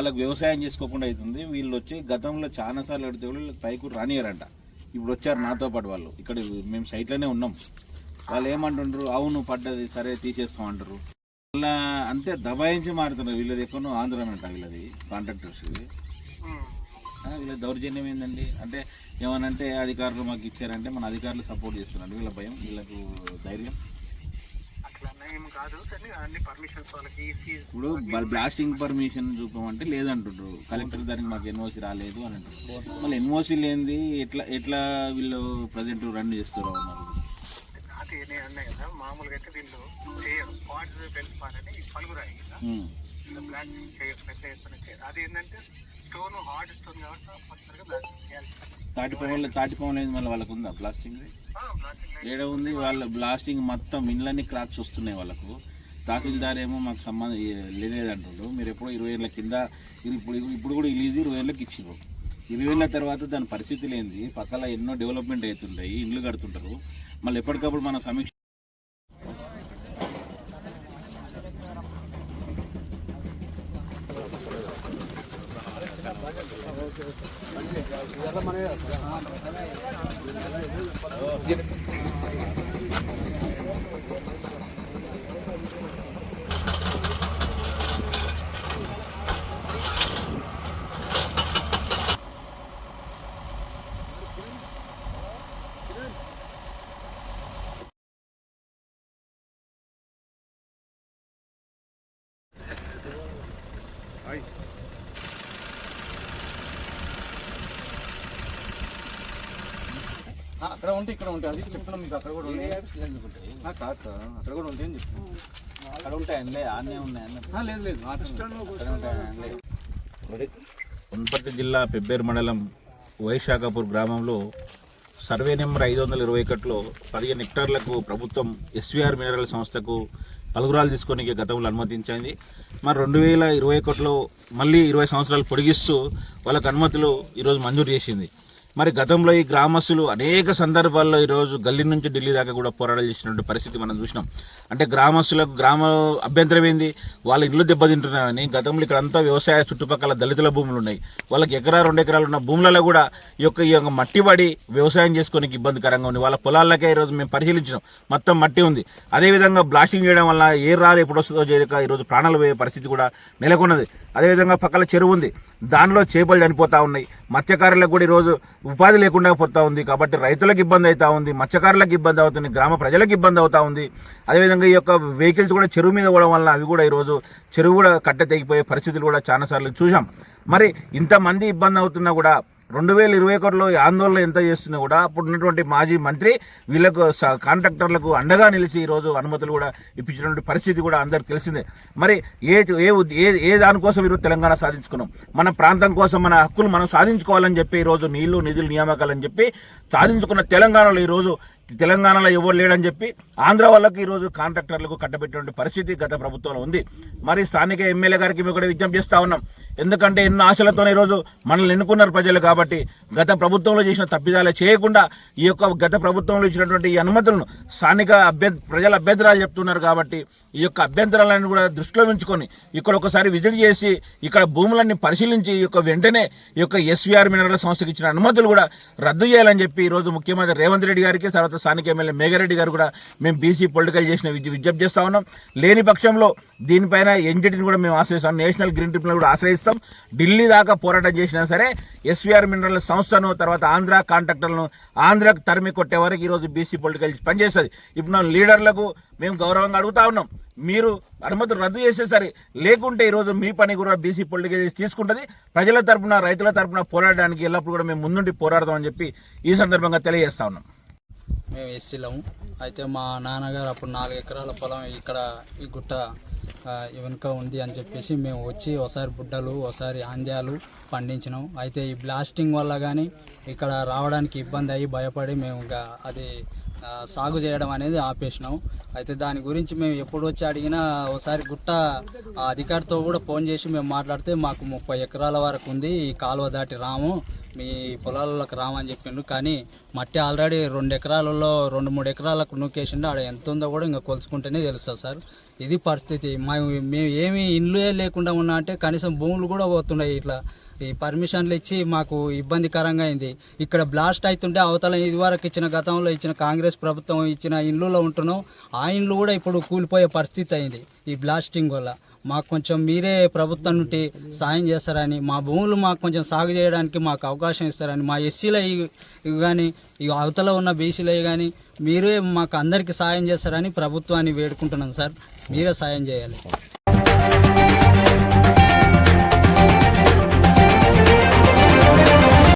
వాళ్ళకి వ్యవసాయం చేసుకోకుండా అవుతుంది. వీళ్ళు వచ్చి గతంలో చాలా సార్లు అడిగితే వాళ్ళు వీళ్ళకి రానియరంట ఇప్పుడు వచ్చారు నాతో పాటు వాళ్ళు. ఇక్కడ మేము సైట్లోనే ఉన్నాం. వాళ్ళు ఏమంటుండ్రు? అవును పడ్డది. సరే తీసేస్తాం అంటారు. మళ్ళా అంతే దబాయించి మారుతున్నారు. వీళ్ళది ఎక్కడో ఆంధ్రనంట వీళ్ళది కాంట్రాక్టర్స్ వీళ్ళ దౌర్జన్యం ఏంటండి అంటే ఏమనంటే అధికారులు మాకు ఇచ్చారంటే మన అధికారులు సపోర్ట్ చేస్తున్నారు. వీళ్ళ భయం వీళ్ళకు ధైర్యం. ఏం కాదు కానీ అన్ని పర్మిషన్స్ వాళ్ళకి ఇప్పుడు బ్లాస్టింగ్ పర్మిషన్ చూపమంటే లేదంటుండ్రు. కలెక్టర్ దానికి మాకు ఎన్ఓసి రాలేదు అని అంటారు మళ్ళీ ఎన్ఓసి లేనిది ఎట్లా ఎట్లా వీళ్ళు ప్రజెంట్ రన్ చేస్తారు అన్నారు అది నేను అన్నా కదా మామూలుగా అయితే వీళ్ళు చేయరు. పాట్ అని పలుగురాయి కదా. ఇలా బ్లాస్టింగ్ చేయరు పెద్ద ఎత్తున చేయరు అది ఏంటంటే స్టోన్ హార్డ్ స్టోన్ కాబట్టి బ్లాస్టింగ్ చేయాలి. తాటిపొమ్మలు అనేది మళ్ళీ వాళ్ళకు ఉందా? బ్లాస్టింగ్ ఏడ ఉంది? వాళ్ళ బ్లాస్టింగ్ మొత్తం ఇండ్లన్నీ క్రాక్స్ వస్తున్నాయి వాళ్ళకు. తహసీల్దార్ ఏమో మాకు సంబంధం లేదంటుండ్రు మీరు ఎప్పుడో ఇరవై ఏళ్ళ కింద ఇప్పుడు ఇప్పుడు కూడా ఇది ఇరవై ఏళ్ళకి ఇచ్చిర్రు. ఇరవై ఏళ్ళ తర్వాత దాని పరిస్థితి లేనిది. పక్కల ఎన్నో డెవలప్మెంట్ అవుతుంటాయి ఇండ్లు కడుతుంటారు. మళ్ళీ ఎప్పటికప్పుడు మన సమీక్ష ఆ, అక్కడ ఉంటే ఇక్కడ ఉంటాయి అది చెప్తున్నాం మీకు అక్కడ కూడా ఆ, కాదు సార్. అక్కడ కూడా ఉంటాయి అని చెప్తున్నాం అక్కడ ఉంటాయండి ఆనే ఉన్నాయన్న ఆ, లేదు లేదు. వనపర్తి జిల్లా పెబ్బేరు మండలం వైశాఖపూర్ గ్రామంలో సర్వే నెంబర్ ఐదు వందల ఇరవై ఒకటిలో పదిహేను హెక్టార్లకు ప్రభుత్వం ఎస్వీఆర్ మినరల్ సంస్థకు పలుగురాలు తీసుకొని గతంలో అనుమతించింది. మరి రెండు వేల ఇరవై ఒకటిలో మళ్ళీ ఇరవై సంవత్సరాలు పొడిగిస్తూ వాళ్ళకు అనుమతులు ఈరోజు మంజూరు చేసింది. మరి గతంలో ఈ గ్రామస్తులు అనేక సందర్భాల్లో ఈరోజు గల్లీ నుంచి ఢిల్లీ దాకా కూడా పోరాటాలు చేసినటువంటి పరిస్థితి మనం చూసినాం. అంటే గ్రామస్తులకు గ్రామ అభ్యంతరం ఏంది? వాళ్ళ ఇల్లు దెబ్బతింటున్నారని గతంలో ఇక్కడ అంతా వ్యవసాయ చుట్టుపక్కల దళితుల భూములు ఉన్నాయి. వాళ్ళకి ఎకరా రెండు ఎకరాలు ఉన్న భూములలో కూడా ఈ యొక్క ఈ యొక్క మట్టి పడి వ్యవసాయం చేసుకోనికి ఇబ్బందికరంగా ఉంది. వాళ్ళ పొలాలకే ఈరోజు మేము పరిశీలించినాం. మొత్తం మట్టి ఉంది. అదేవిధంగా బ్లాస్టింగ్ చేయడం వల్ల ఏ రాలు ఎప్పుడు వస్తుందో చేయక ఈరోజు ప్రాణాలు పోయే పరిస్థితి కూడా నెలకొన్నది. అదేవిధంగా పక్కన చెరువు ఉంది. దానిలో చేపలు చనిపోతూ ఉన్నాయి. మత్స్యకారులకు కూడా ఈరోజు ఉపాధి లేకుండా పోతా ఉంది కాబట్టి రైతులకు ఇబ్బంది అవుతా ఉంది మత్స్యకారులకు ఇబ్బంది అవుతుంది గ్రామ ప్రజలకు ఇబ్బంది అవుతా ఉంది. అదేవిధంగా ఈ యొక్క వెహికల్స్ కూడా చెరువు మీద పోవడం వల్ల అవి కూడా ఈరోజు చెరువు కూడా కట్టె తెగిపోయే పరిస్థితులు కూడా చాలాసార్లు చూసాం మరి ఇంతమంది ఇబ్బంది అవుతున్నా కూడా రెండు వేల ఇరవై ఒకటిలో ఆందోళన ఎంత చేస్తున్నా కూడా అప్పుడు ఉన్నటువంటి మాజీ మంత్రి వీళ్ళకు కాంట్రాక్టర్లకు అండగా నిలిచి ఈరోజు అనుమతులు కూడా ఇప్పించినటువంటి పరిస్థితి కూడా అందరికి తెలిసిందే. మరి ఏ ఏ ఏ దానికోసం ఈరోజు తెలంగాణ సాధించుకున్నాం? మన ప్రాంతం కోసం మన హక్కులు మనం సాధించుకోవాలని చెప్పి ఈరోజు నీళ్ళు నిధులు నియామకాలని చెప్పి సాధించుకున్న తెలంగాణలో ఈరోజు తెలంగాణలో ఎవరు లేడని చెప్పి ఆంధ్ర వాళ్ళకి ఈరోజు కాంట్రాక్టర్లకు కట్టబెట్టినటువంటి పరిస్థితి గత ప్రభుత్వంలో ఉంది. మరి స్థానిక ఎమ్మెల్యే గారికి మేము కూడా విజ్ఞప్తి చేస్తా ఉన్నాం. ఎందుకంటే ఎన్నో ఆశలతో ఈరోజు మనల్ని ఎన్నుకున్నారు ప్రజలు కాబట్టి గత ప్రభుత్వంలో చేసిన తప్పిదాలు చేయకుండా ఈ యొక్క గత ప్రభుత్వంలో ఇచ్చినటువంటి ఈ అనుమతులను స్థానిక అభ్య ప్రజల అభ్యంతరాలు చెప్తున్నారు కాబట్టి ఈ యొక్క అభ్యంతరాలను కూడా దృష్టిలో ఉంచుకొని ఇక్కడ ఒకసారి విజిట్ చేసి ఇక్కడ భూములన్నీ పరిశీలించి ఈ యొక్క వెంటనే ఈ యొక్క ఎస్వీఆర్ మినరల్ సంస్థకి ఇచ్చిన అనుమతులు కూడా రద్దు చేయాలని చెప్పి ఈ రోజు ముఖ్యమంత్రి రేవంత్ రెడ్డి గారికి తర్వాత స్థానిక ఎమ్మెల్యే మేఘారెడ్డి గారు కూడా మేము బీసీ పొలిటికల్ చేసిన విద్య విజ్ఞప్తి చేస్తా ఉన్నాం. లేని పక్షంలో దీనిపైన ఎన్జిటిని కూడా మేము ఆశ్రయిస్తాం. నేషనల్ గ్రీన్ ట్రిబ్యునల్ కూడా ఆశ్రయిస్తాం. ఢిల్లీ దాకా పోరాటం చేసినా సరే ఎస్వీఆర్ మినరల్ సంస్థను తర్వాత ఆంధ్ర కాంట్రాక్టర్లను ఆంధ్రకు తరిమి కొట్టే వరకు ఈరోజు బీసీ పొలిటికల్ పనిచేస్తుంది. ఇప్పుడు నా లీడర్లకు మేము గౌరవంగా అడుగుతా ఉన్నాం. మీరు అనుమతులు రద్దు చేసేసరి లేకుంటే ఈరోజు మీ పని కూడా బీసీ పొలిటికల్ తీసుకుంటుంది. ప్రజల తరపున రైతుల తరపున పోరాడడానికి ఎల్లప్పుడూ కూడా మేము ముందుండి పోరాడదామని చెప్పి ఈ సందర్భంగా తెలియజేస్తా ఉన్నాం. మేము ఎస్సీలము అయితే మా నాన్నగారు అప్పుడు నాలుగు ఎకరాల పొలం ఇక్కడ ఈ గుట్ట వెనుక ఉంది అని చెప్పేసి మేము వచ్చి ఒకసారి బుడ్డలు ఒకసారి ఆంధ్యాలు పండించినాం. అయితే ఈ బ్లాస్టింగ్ వల్ల కానీ ఇక్కడ రావడానికి ఇబ్బంది అయ్యి భయపడి మేము ఇంకా అది సాగు చేయడం అనేది ఆపేసినాం. అయితే దాని గురించి మేము ఎప్పుడు వచ్చి అడిగినా ఒకసారి గుట్ట అధికారితో కూడా ఫోన్ చేసి మేము మాట్లాడితే మాకు ముప్పై ఎకరాల వరకు ఉంది ఈ కాలువ దాటి రాము మీ పొలాలలోకి రామని చెప్పిండు కానీ మట్టి ఆల్రెడీ రెండు ఎకరాలలో రెండు మూడు ఎకరాలకు నూకేసిండు. ఆడ ఎంత ఉందో కూడా ఇంకా కొలుసుకుంటేనే తెలుస్తుంది సార్. ఇది పరిస్థితి. మేము ఏమి ఇండ్లే లేకుండా ఉన్నా అంటే కనీసం భూములు కూడా పోతున్నాయి ఇట్లా. ఈ పర్మిషన్లు ఇచ్చి మాకు ఇబ్బందికరంగా అయింది. ఇక్కడ బ్లాస్ట్ అవుతుంటే అవతల ఇదివరకు ఇచ్చిన గతంలో ఇచ్చిన కాంగ్రెస్ ప్రభుత్వం ఇచ్చిన ఇండ్లలో ఉంటున్నాం. ఆ ఇండ్లు కూడా ఇప్పుడు కూలిపోయే పరిస్థితి అయింది ఈ బ్లాస్టింగ్ వల్ల. మాకు కొంచెం మీరే ప్రభుత్వం నుండి సాయం చేస్తారని మా భూములు మాకు కొంచెం సాగు చేయడానికి మాకు అవకాశం ఇస్తారని మా ఎస్సీలో కానీ ఈ అవతల ఉన్న బీసీలో కానీ మీరే మాకు అందరికీ సాయం చేస్తారని ప్రభుత్వాన్ని వేడుకుంటున్నాం సార్. మీరే సాయం చేయాలి.